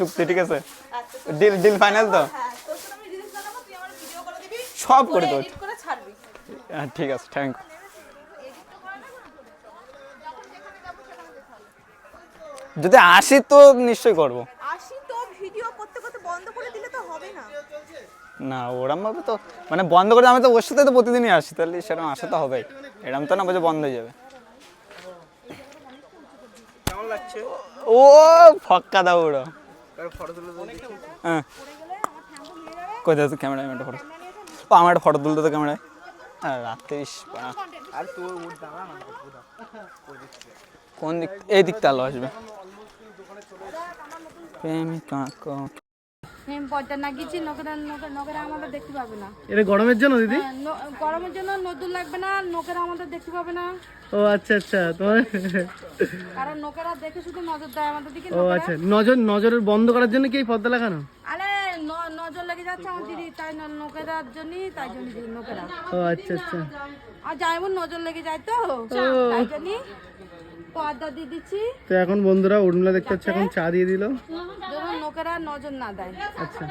চুক্তি ঠিক আছে? ডিল ডিল ফাইনাল তো? হ্যাঁ সব করে দেবো। হ্যাঁ, ঠিক আছে থ্যাংক হবে যদি আসি তো নিশ্চয়ই করব। আসি তো ভিডিও করতে করতে বন্ধ করে দিলে তো হবে না। না ওরম ভাবে তো মানে বন্ধ করে আমি তো ওর সাথে তো প্রতিদিনই আসি তাহলে সেরকম আসা তো হবেই। এরম তো না বুঝে বন্ধ হয়ে যাবে। ও ফক্কা দাও ওরা দেখি হ্যাঁ। কই তো ক্যামেরায় একটা ফটো ও আমার একটা ফটো তুলতে তো ক্যামেরায় হ্যাঁ রাত্রে আর তোর ওর দাঁড়া না কোন দিক এই দিকটা আলো আসবে। প্রেমিকা পর্দা না গেছি নোকেরা নোকে- নোকেরা আমাদের দেখতে পাবে না। এটা গরমের জন্য দিদি? হ্যাঁ, গরমের জন্য নতুন লাগবে না নোকেরা আমাদের দেখতে পাবে না। ও আচ্ছা আচ্ছা তোমার কারণ নোকেরা দেখে শুধু নজর দেয় আমাদের দিকে ও আচ্ছা নজর নজরের বন্ধ করার জন্য কি এই পর্দা লাগানো? আরে ন- নজর লেগে যাচ্ছে আমার দিদি তাই নোকেরার জন্যই তাই জন্য দিদি নোকেরা। ও আচ্ছা আচ্ছা। আর যেমন নজর লেগে যায় তো তাই জন্যই পর্দা দিয়ে দিচ্ছি। তো এখন বন্ধুরা উর্মিলা দেখতে হচ্ছে এখন চা দিয়ে দিল। লোকেরা নজর না দেয়। আচ্ছা।